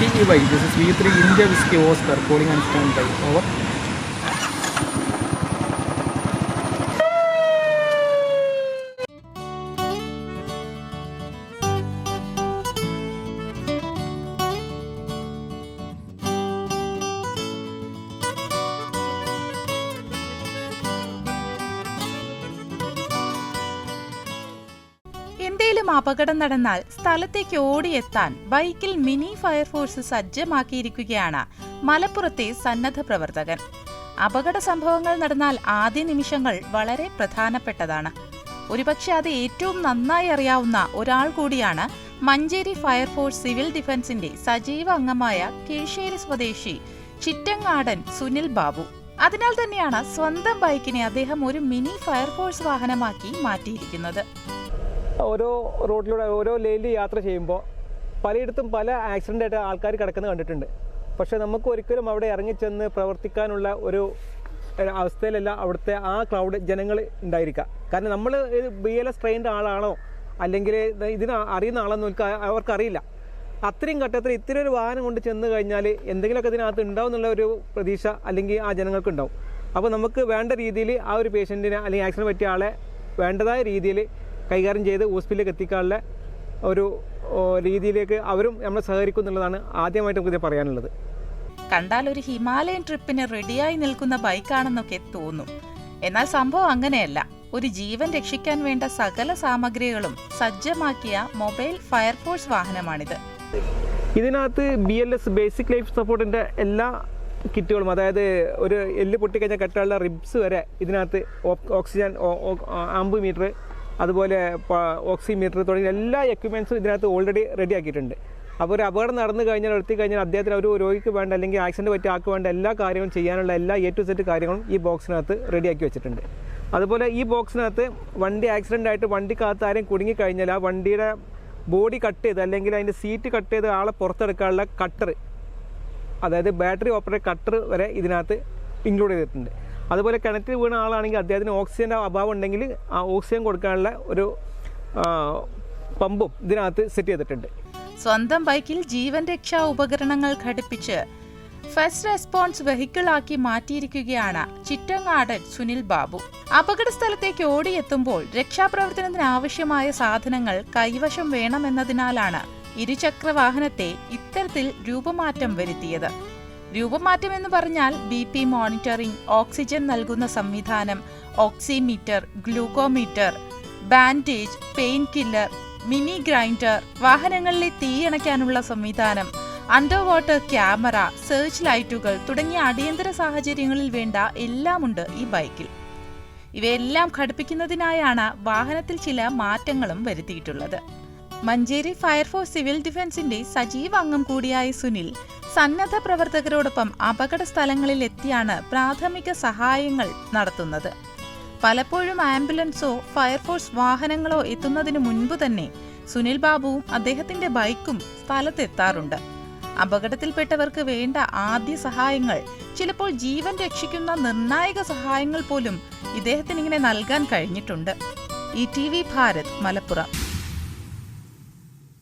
TV by. This is V3 India Whiskey Oscar, calling and stand by. Over. എന്തെങ്കിലും അപകടം നടന്നാൽ സ്ഥലത്തേക്ക് ഓടിയെത്താൻ ബൈക്കിൽ മിനി ഫയർഫോഴ്സ് സജ്ജമാക്കിയിരിക്കുകയാണ് മലപ്പുറത്തെ സന്നദ്ധ പ്രവർത്തകൻ അപകട സംഭവങ്ങൾ നടന്നാൽ ആദ്യ നിമിഷങ്ങൾ വളരെ പ്രധാനപ്പെട്ടതാണ് ഒരുപക്ഷെ അത് ഏറ്റവും നന്നായി അറിയാവുന്ന ഒരാൾ കൂടിയാണ് മഞ്ചേരി ഫയർഫോഴ്സ് സിവിൽ ഡിഫൻസിന്റെ സജീവ അംഗമായ കീഴ്ശേരി സ്വദേശി ചിറ്റങ്ങാടൻ സുനിൽ ബാബു അതിനാൽ തന്നെയാണ് സ്വന്തം ബൈക്കിനെ അദ്ദേഹം ഒരു മിനി ഫയർഫോഴ്സ് വാഹനമാക്കി മാറ്റിയിരിക്കുന്നത് ഓരോ റോഡിലൂടെ ഓരോ ലൈനിൽ യാത്ര ചെയ്യുമ്പോൾ പലയിടത്തും പല ആക്സിഡൻ്റ് ആയിട്ട് ആൾക്കാർ കിടക്കുന്നത് കണ്ടിട്ടുണ്ട് പക്ഷേ നമുക്ക് ഒരിക്കലും അവിടെ ഇറങ്ങിച്ചെന്ന് പ്രവർത്തിക്കാനുള്ള ഒരു അവസ്ഥയിലല്ല അവിടുത്തെ ആ ക്ലൗഡ് ജനങ്ങൾ ഉണ്ടായിരിക്കുക കാരണം നമ്മൾ ബി എൽ എസ് ട്രെയിൻഡ് ആളാണോ അല്ലെങ്കിൽ ഇതിന് അറിയുന്ന ആളെന്ന് അവർക്കറിയില്ല അത്രയും ഘട്ടത്തിൽ ഇത്രയും ഒരു വാഹനം കൊണ്ട് ചെന്ന് കഴിഞ്ഞാൽ എന്തെങ്കിലുമൊക്കെ ഇതിനകത്ത് ഉണ്ടാവും എന്നുള്ള ഒരു പ്രതീക്ഷ അല്ലെങ്കിൽ ആ ജനങ്ങൾക്കുണ്ടാവും അപ്പോൾ നമുക്ക് വേണ്ട രീതിയിൽ ആ ഒരു പേഷ്യൻറ്റിനെ അല്ലെങ്കിൽ ആക്സിഡൻറ്റ് പറ്റിയ ആളെ വേണ്ടതായ രീതിയിൽ കൈകാര്യം ചെയ്ത് ഹോസ്പിറ്റലിലേക്ക് എത്തിക്കാനുള്ള ഒരു രീതിയിലേക്ക് അവരും നമ്മളെ സഹകരിക്കും എന്നുള്ളതാണ് ആദ്യമായിട്ട് നമുക്കിത് പറയാനുള്ളത് കണ്ടാൽ ഒരു ഹിമാലയൻ ട്രിപ്പിന് റെഡിയായി നിൽക്കുന്ന ബൈക്കാണെന്നൊക്കെ തോന്നും എന്നാൽ സംഭവം അങ്ങനെയല്ല ഒരു ജീവൻ രക്ഷിക്കാൻ വേണ്ട സകല സാമഗ്രികളും സജ്ജമാക്കിയ മൊബൈൽ ഫയർഫോഴ്സ് വാഹനമാണിത് ഇതിനകത്ത് B L S basic life സപ്പോർട്ടിൻ്റെ എല്ലാ കിറ്റുകളും അതായത് ഒരു എല്ല് പൊട്ടിക്കഴിഞ്ഞ കെട്ടാനുള്ള റിബ്സ് വരെ ഇതിനകത്ത് ഓക്സിജൻ ആംബുമീറ്റർ അതുപോലെ ഓക്സിമീറ്റർ തുടങ്ങിയ എല്ലാ എക്യുപ്മെൻറ്റ്സും ഇതിനകത്ത് ഓൾറെഡി റെഡി ആക്കിയിട്ടുണ്ട് അപ്പോൾ ഒരു അപകടം നടന്നു കഴിഞ്ഞാൽ എത്തി കഴിഞ്ഞാൽ അദ്ദേഹത്തിന് ഒരു രോഗിക്ക് വേണ്ട അല്ലെങ്കിൽ ആക്സിഡൻറ്റ് പറ്റിയ ആൾക്ക് വേണ്ട എല്ലാ കാര്യങ്ങളും ചെയ്യാനുള്ള എല്ലാ എ ടു സെറ്റ് കാര്യങ്ങളും ഈ ബോക്സിനകത്ത് റെഡിയാക്കി വെച്ചിട്ടുണ്ട് അതുപോലെ ഈ ബോക്സിനകത്ത് വണ്ടി ആക്സിഡൻ്റ് ആയിട്ട് വണ്ടിക്കകത്ത് ആരെയും കുടുങ്ങിക്കഴിഞ്ഞാൽ ആ വണ്ടിയുടെ ബോഡി കട്ട് ചെയ്ത് അല്ലെങ്കിൽ അതിൻ്റെ സീറ്റ് കട്ട് ചെയ്ത് ആളെ പുറത്തെടുക്കാനുള്ള കട്ടർ അതായത് ബാറ്ററി ഓപ്പറേറ്റ് കട്ടർ വരെ ഇതിനകത്ത് ഇൻക്ലൂഡ് ചെയ്തിട്ടുണ്ട് അതുപോലെ കിണറ്റിൽ വീണ ആളാണെങ്കിൽ അദ്ദേഹത്തിന് ഓക്സിജൻ്റെ അഭാവം ഉണ്ടെങ്കിൽ ആ ഓക്സിജൻ കൊടുക്കാനുള്ള ഒരു പമ്പും ഇതിനകത്ത് സെറ്റ് ചെയ്തിട്ടുണ്ട് സ്വന്തം ബൈക്കിൽ ജീവൻ രക്ഷാ ഉപകരണങ്ങൾ ഘടിപ്പിച്ച് ഫസ്റ്റ് റെസ്പോൺസ് വെഹിക്കിളാക്കി മാറ്റിയിരിക്കുകയാണ് ചിറ്റങ്ങാടൻ സുനിൽ ബാബു അപകട സ്ഥലത്തേക്ക് ഓടിയെത്തുമ്പോൾ രക്ഷാപ്രവർത്തനത്തിന് ആവശ്യമായ സാധനങ്ങൾ കൈവശം വേണമെന്നതിനാലാണ് ഇരുചക്ര വാഹനത്തെ ഇത്തരത്തിൽ രൂപമാറ്റം വരുത്തിയത് രൂപമാറ്റം എന്ന് പറഞ്ഞാൽ ബി പി മോണിറ്ററിംഗ് ഓക്സിജൻ നൽകുന്ന സംവിധാനം oximeter glucometer bandage pain killer mini grinder വാഹനങ്ങളിലെ തീയണയ്ക്കാനുള്ള സംവിധാനം അണ്ടർ വാട്ടർ ക്യാമറ സെർച്ച് ലൈറ്റുകൾ തുടങ്ങിയ അടിയന്തര സാഹചര്യങ്ങളിൽ വേണ്ട എല്ലാമുണ്ട് ഈ ബൈക്കിൽ ഇവയെല്ലാം ഘടിപ്പിക്കുന്നതിനായാണ് വാഹനത്തിൽ ചില മാറ്റങ്ങളും വരുത്തിയിട്ടുള്ളത് മഞ്ചേരി ഫയർഫോഴ്സ് സിവിൽ ഡിഫൻസിന്റെ സജീവ അംഗം കൂടിയായ സുനിൽ സന്നദ്ധ പ്രവർത്തകരോടൊപ്പം അപകട സ്ഥലങ്ങളിൽ എത്തിയാണ് പ്രാഥമിക സഹായങ്ങൾ നടത്തുന്നത് പലപ്പോഴും ആംബുലൻസോ ഫയർഫോഴ്സ് വാഹനങ്ങളോ എത്തുന്നതിന് മുൻപ് തന്നെ സുനിൽ ബാബുവും അദ്ദേഹത്തിന്റെ ബൈക്കും സ്ഥലത്തെത്താറുണ്ട് അപകടത്തിൽപ്പെട്ടവർക്ക് വേണ്ട ആദ്യ സഹായങ്ങൾ ചിലപ്പോൾ ജീവൻ രക്ഷിക്കുന്ന നിർണായക സഹായങ്ങൾ പോലും ഇദ്ദേഹത്തിന് ഇങ്ങനെ നൽകാൻ കഴിഞ്ഞിട്ടുണ്ട് E T V Bharat Malappuram